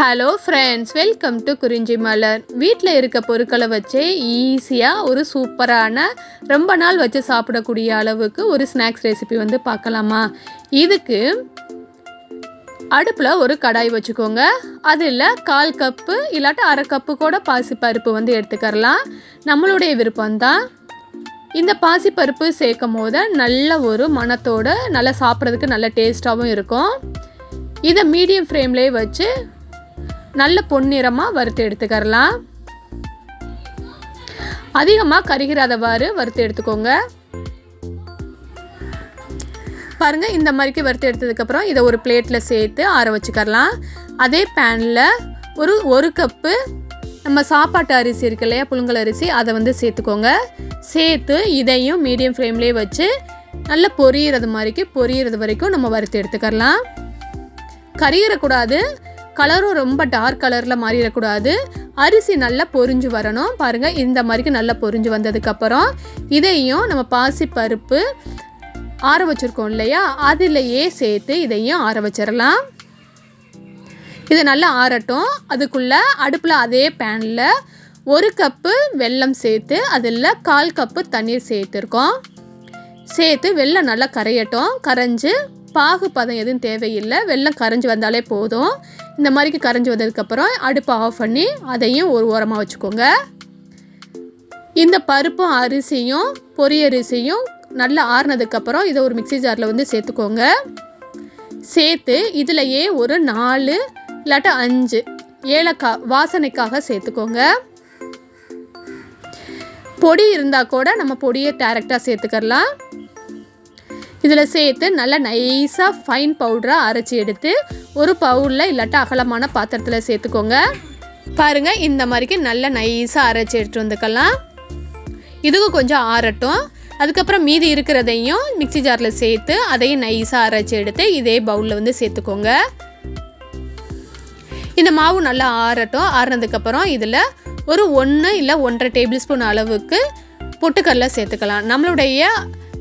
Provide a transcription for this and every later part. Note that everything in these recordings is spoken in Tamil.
ஹலோ ஃப்ரெண்ட்ஸ் வெல்கம் டு குறிஞ்சி மலர் வீட்டில் இருக்க பொருட்களை வச்சே ஈஸியாக ஒரு சூப்பரான ரொம்ப நாள் வச்சு சாப்பிடக்கூடிய அளவுக்கு ஒரு ஸ்நாக்ஸ் ரெசிபி வந்து பார்க்கலாமா? இதுக்கு அடுப்பில் ஒரு கடாய் வச்சுக்கோங்க. அதில் கால் கப்பு இல்லாட்டி அரை கப்பு கூட பாசிப்பருப்பு வந்து எடுத்துக்கரலாம் நம்மளுடைய விருப்பம்தான் இந்த பாசிப்பருப்பு சேர்க்கும் போது நல்ல ஒரு மணத்தோடு நல்லா சாப்பிட்றதுக்கு நல்ல டேஸ்ட்டாகவும் இருக்கும். இதை மீடியம் ஃப்ளேம்லேயே வச்சு நல்ல பொன்னிறமாக வறுத்து எடுத்துக்கரலாம் அதிகமாக கருகிறாதவாறு வறுத்து எடுத்துக்கோங்க. பாருங்கள் இந்த மாதிரிக்கு வறுத்து எடுத்ததுக்கப்புறம் இதை ஒரு பிளேட்டில் சேர்த்து ஆற வச்சுக்கரலாம் அதே பேனில் ஒரு ஒரு கப்பு நம்ம சாப்பாட்டு அரிசி இருக்கு இல்லையா புழுங்கல் அரிசி அதை வந்து சேர்த்துக்கோங்க. சேர்த்து இதையும் மீடியம் ஃப்ளேம்லேயே வச்சு நல்லா பொரியிறது மாதிரிக்கு பொரியிறது வரைக்கும் நம்ம வறுத்து எடுத்துக்கரலாம் கருகிறக்கூடாது. கலரும் ரொம்ப டார்க் கலரில் மாறிடக்கூடாது. அரிசி நல்லா பொரிஞ்சு வரணும். பாருங்கள் இந்த மாதிரிக்கு நல்லா பொரிஞ்சு வந்ததுக்கப்புறம் இதையும் நம்ம பாசி பருப்பு ஆற வச்சுருக்கோம் இல்லையா? அதிலையே சேர்த்து இதையும் ஆற வச்சிடலாம். இது நல்லா ஆறட்டும். அதுக்குள்ளே அடுப்பில் அதே பேனில் ஒரு கப்பு வெல்லம் சேர்த்து அதில் கால் கப்பு தண்ணீர் சேர்த்துருக்கோம். சேர்த்து வெள்ளம் நல்லா கரையட்டும். கரைஞ்சி பாகு பதம் எதுவும் தேவையில்லை. வெள்ளம் கரைஞ்சி வந்தாலே போதும். இந்த மாதிரிக்கு கரைஞ்சி வந்ததுக்கப்புறம் அடுப்பை ஆஃப் பண்ணி அதையும் ஒரு ஓரமாக வச்சுக்கோங்க. இந்த பருப்பும் அரிசியும் பொரியரிசியும் நல்லா ஆறுனதுக்கப்புறம் இதை ஒரு மிக்சி ஜாரில் வந்து சேர்த்துக்கோங்க. சேர்த்து இதிலையே ஒரு நாலு இல்லாட்ட அஞ்சு ஏலக்காய் வாசனைக்காக சேர்த்துக்கோங்க. பொடி இருந்தால் கூட நம்ம பொடியை டேரெக்டாக சேர்த்துக்கலாம் இதில் சேர்த்து நல்லா நைஸாக ஃபைன் பவுடராக அரைச்சி எடுத்து ஒரு பவுலில் இல்லாட்டா அகலமான பாத்திரத்தில் சேர்த்துக்கோங்க. பாருங்கள் இந்த மாதிரிக்கு நல்லா நைஸாக அரைச்சி எடுத்துட்டு வந்துக்கலாம். இதுக்கும் கொஞ்சம் ஆறட்டும். அதுக்கப்புறம் மீதி இருக்கிறதையும் மிக்சி ஜாரில் சேர்த்து அதையும் நைஸாக அரைச்சி எடுத்து இதே பவுலில் வந்து சேர்த்துக்கோங்க. இந்த மாவு நல்லா ஆறட்டும். ஆறுனதுக்கப்புறம் இதில் ஒரு ஒன்று இல்லை ஒன்றரை டேபிள் ஸ்பூன் அளவுக்கு பொட்டுக்கடலை சேர்த்துக்கலாம். நம்மளுடைய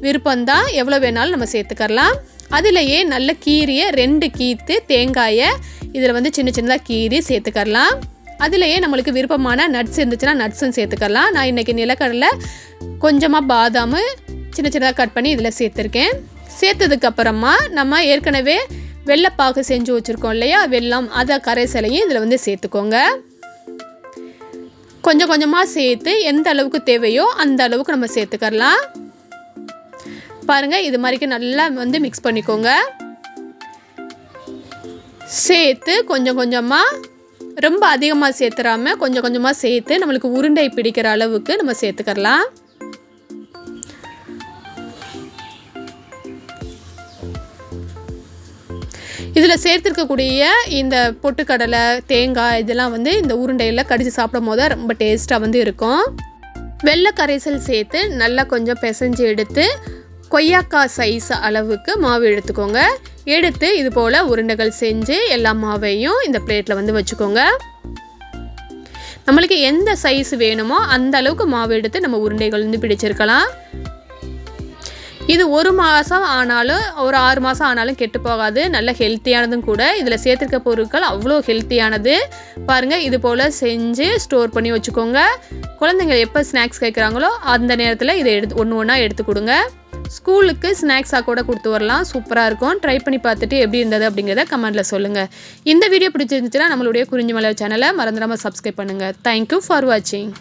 விருப்பம்தான் எவ்வளோ வேணாலும் நம்ம சேர்த்துக்கரலாம் அதிலேயே நல்ல கீரியை ரெண்டு கீத்து தேங்காயை இதில் வந்து சின்ன சின்னதாக கீரி சேர்த்துக்கரலாம் அதுலேயே நம்மளுக்கு விருப்பமான நட்ஸ் இருந்துச்சுன்னா நட்ஸும் சேர்த்துக்கலாம் நான் இன்றைக்கி நிலக்கடலை கொஞ்சமாக பாதாம் சின்ன சின்னதாக கட் பண்ணி இதில் சேர்த்துருக்கேன். சேர்த்ததுக்கப்புறமா நம்ம ஏற்கனவே வெள்ளைப்பாகு செஞ்சு வச்சுருக்கோம் இல்லையா? வெல்லம் அதை கரைசலையும் இதில் வந்து சேர்த்துக்கோங்க. கொஞ்சம் கொஞ்சமாக சேர்த்து எந்த அளவுக்கு தேவையோ அந்த அளவுக்கு நம்ம சேர்த்துக்கரலாம் பாருங்கள் இது மாதிரிக்கு நல்லா வந்து மிக்ஸ் பண்ணிக்கோங்க. சேர்த்து கொஞ்சம் கொஞ்சமாக ரொம்ப அதிகமாக சேர்த்துறாம கொஞ்சம் கொஞ்சமாக சேர்த்து நம்மளுக்கு உருண்டை பிடிக்கிற அளவுக்கு நம்ம சேர்த்துக்கரலாம் இதில் சேர்த்துருக்கக்கூடிய இந்த பொட்டுக்கடலை தேங்காய் இதெல்லாம் வந்து இந்த உருண்டையில் கடித்து சாப்பிடும் போது ரொம்ப டேஸ்ட்டாக வந்து இருக்கும். வெள்ளை கரைசல் சேர்த்து நல்லா கொஞ்சம் பிசைஞ்சு எடுத்து கொய்யாக்காய் சைஸ் அளவுக்கு மாவு எடுத்துக்கோங்க. எடுத்து இது போல் உருண்டைகள் செஞ்சு எல்லா மாவையும் இந்த பிளேட்டில் வந்து வச்சுக்கோங்க. நம்மளுக்கு எந்த சைஸ் வேணுமோ அந்த அளவுக்கு மாவு எடுத்து நம்ம உருண்டைகள் வந்து பிடிச்சிருக்கலாம். இது ஒரு மாதம் ஆனாலும் ஒரு ஆறு மாதம் ஆனாலும் கெட்டு போகாது. நல்ல ஹெல்த்தியானதும் கூட. இதில் சேர்த்துருக்க பொருட்கள் அவ்வளோ ஹெல்த்தியானது பாருங்கள் இது போல் செஞ்சு ஸ்டோர் பண்ணி வச்சுக்கோங்க. குழந்தைங்க எப்போ ஸ்நாக்ஸ் கேட்குறாங்களோ அந்த நேரத்தில் இதை எடுத்து ஒன்று ஒன்றா எடுத்து கொடுங்க. ஸ்கூலுக்கு ஸ்நாக்ஸாக கூட கொடுத்து வரலாம். சூப்பராக இருக்கும். ட்ரை பண்ணி பார்த்துட்டு எப்படி இருந்தது அப்படிங்கிறத கமெண்ட்டில் சொல்லுங்கள் இந்த வீடியோ பிடிச்சிருந்துச்சுன்னா நம்மளுடைய குறிஞ்சி மலர் சேனலை மறந்துடாமல் சப்ஸ்கிரைப் பண்ணுங்கள் தேங்க்யூ ஃபார் வாட்சிங்